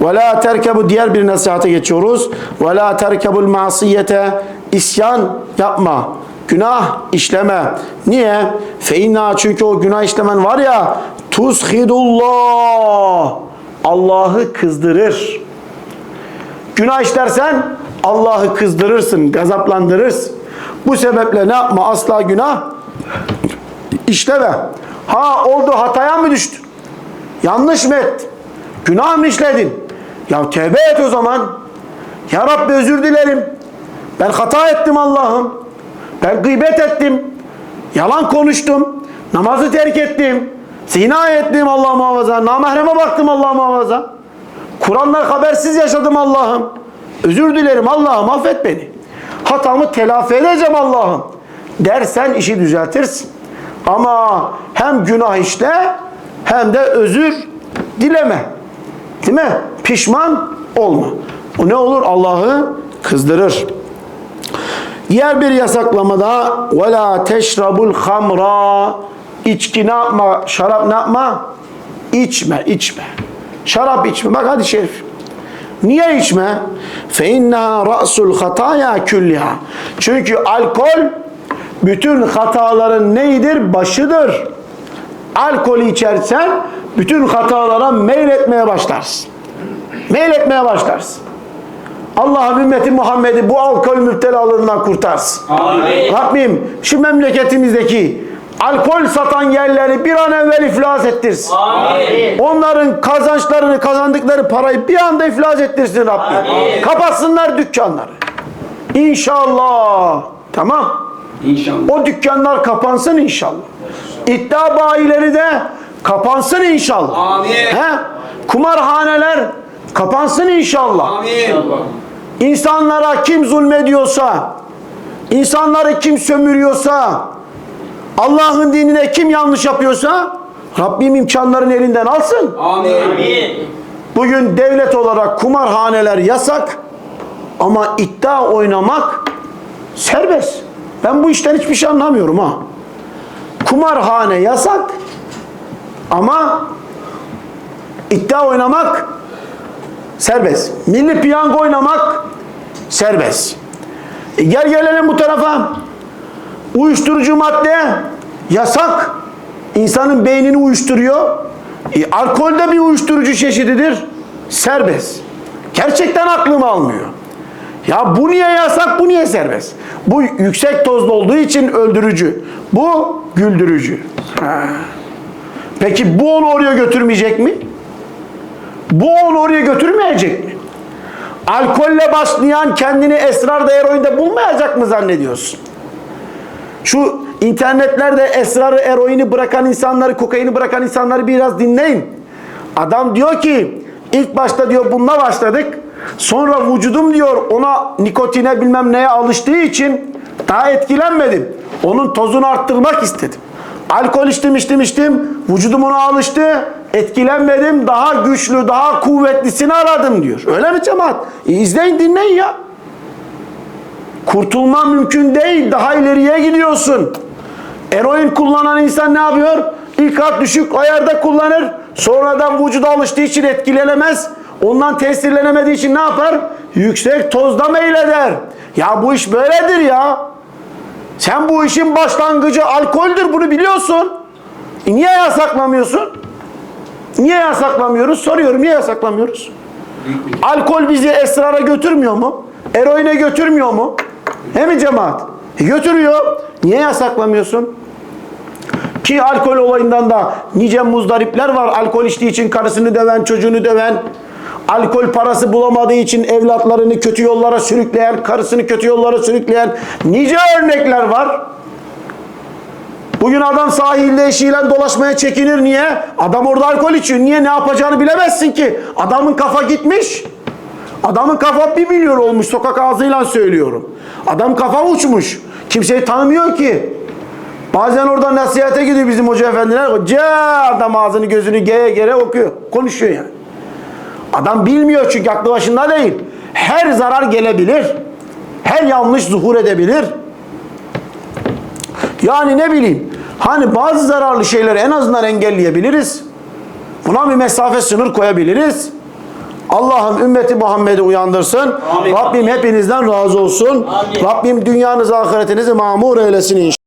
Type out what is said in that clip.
Ve la terkebu diğer bir nasihate geçiyoruz. Ve la terkebul masiyete isyan yapma. Günah işleme. Niye? Fe inna çünkü o günah işlemen var ya tushidullah. Allah'ı kızdırır. Günah işlersen Allah'ı kızdırırsın, gazaplandırırsın. Bu sebeple ne yapma? Asla günah işleme. Ha oldu hataya mı düştün? Yanlış mı ettin? Günah mı işledin? Ya tevbe et o zaman. Ya Rabbi özür dilerim. Ben hata ettim Allah'ım. Ben gıybet ettim. Yalan konuştum. Namazı terk ettim. Zina ettim Allah muhafaza. Namahreme baktım Allah muhafaza. Kur'an'dan habersiz yaşadım Allah'ım. Özür dilerim Allah'ım affet beni. Hatamı telafi edeceğim Allah'ım. Dersen işi düzeltirsin. Ama hem günah işle hem de özür dileme. Değil mi? Pişman olma. O ne olur? Allah'ı kızdırır. Diğer bir yasaklamada وَلَا teşrabul hamra İçki ne yapma? Şarap ne yapma? İçme, içme. Şarap içme. Bak hadi şerif. Niye içme? فَاِنَّهَا رَأْسُ الْخَطَايَا كُلِّهَا Çünkü alkol bütün hataların neydir? Başıdır. Alkolü içersen bütün hatalara meyletmeye başlarsın. Meyletmeye başlarsın. Allah'ım ümmeti Muhammed'i bu alkol müptelalığından kurtarsın. Amin. Rabbim şu memleketimizdeki alkol satan yerleri bir an evvel iflas ettirsin. Amin. Onların kazançlarını, kazandıkları parayı bir anda iflas ettirsin Rabbim. Amin. Kapatsınlar dükkanları. İnşallah. Tamam. İnşallah. O dükkanlar kapansın inşallah. İddia bayileri de kapansın inşallah. Amin. He? Kumarhaneler kapansın inşallah. Amin. İnsanlara kim zulmediyorsa, insanları kim sömürüyorsa, Allah'ın dinine kim yanlış yapıyorsa Rabbim imkanların elinden alsın. Amin. Amin. Bugün devlet olarak kumarhaneler yasak ama iddia oynamak serbest. Ben bu işten hiçbir şey anlamıyorum ha. Kumarhane yasak ama iddia oynamak serbest. Milli piyango oynamak serbest. E gel gelelim bu tarafa. Uyuşturucu madde yasak. İnsanın beynini uyuşturuyor. E, alkol de bir uyuşturucu çeşididir. Serbest. Gerçekten aklım almıyor. Ya bu niye yasak, bu niye serbest? Bu yüksek dozda olduğu için öldürücü. Bu güldürücü. Peki bu onu oraya götürmeyecek mi? Bu onu oraya götürmeyecek mi? Alkolle başlayan kendini esrarda eroinde bulmayacak mı zannediyorsun? Şu internetlerde esrarı, eroini bırakan insanları, kokaini bırakan insanları biraz dinleyin. Adam diyor ki ilk başta diyor bununla başladık. Sonra vücudum diyor ona nikotine bilmem neye alıştığı için daha etkilenmedim. Onun tozunu arttırmak istedim. Alkol içtim içtim içtim. Vücudum ona alıştı. Etkilenmedim. Daha güçlü, daha kuvvetlisini aradım diyor. Öyle mi cemaat? E, izleyin dinleyin ya. Kurtulma mümkün değil. Daha ileriye gidiyorsun. Eroin kullanan insan ne yapıyor? İlk at düşük ayarda kullanır. Sonradan vücuda alıştığı için etkilenemez. Ondan tesirlenemediği için ne yapar? Yüksek tozda meyleder. Ya bu iş böyledir ya. Sen bu işin başlangıcı alkoldür bunu biliyorsun. E niye yasaklamıyorsun? Niye yasaklamıyoruz? Soruyorum niye yasaklamıyoruz? Alkol bizi esrara götürmüyor mu? Eroine götürmüyor mu? He mi cemaat? E götürüyor. Niye yasaklamıyorsun? Ki alkol olayından da nice muzdaripler var. Alkol içtiği için karısını döven, çocuğunu döven, alkol parası bulamadığı için evlatlarını kötü yollara sürükleyen, karısını kötü yollara sürükleyen nice örnekler var. Bugün adam sahilde eşiyle dolaşmaya çekinir. Niye? Adam orada alkol içiyor. Niye? Ne yapacağını bilemezsin ki. Adamın kafa gitmiş. Adamın kafa bir milyon olmuş. Sokak ağzıyla söylüyorum. Adam kafa uçmuş. Kimseyi tanımıyor ki. Bazen orada nasihate gidiyor bizim hoca efendiler. Hoca adam ağzını gözünü gere gere okuyor. Konuşuyor yani. Adam bilmiyor çünkü aklı başında değil. Her zarar gelebilir. Her yanlış zuhur edebilir. Yani ne bileyim. Hani bazı zararlı şeyleri en azından engelleyebiliriz. Buna bir mesafe sınır koyabiliriz. Allah'ım ümmeti Muhammed'i uyandırsın. Amin. Rabbim hepinizden razı olsun. Amin. Rabbim dünyanızı ahiretinizi mamur eylesin inşallah.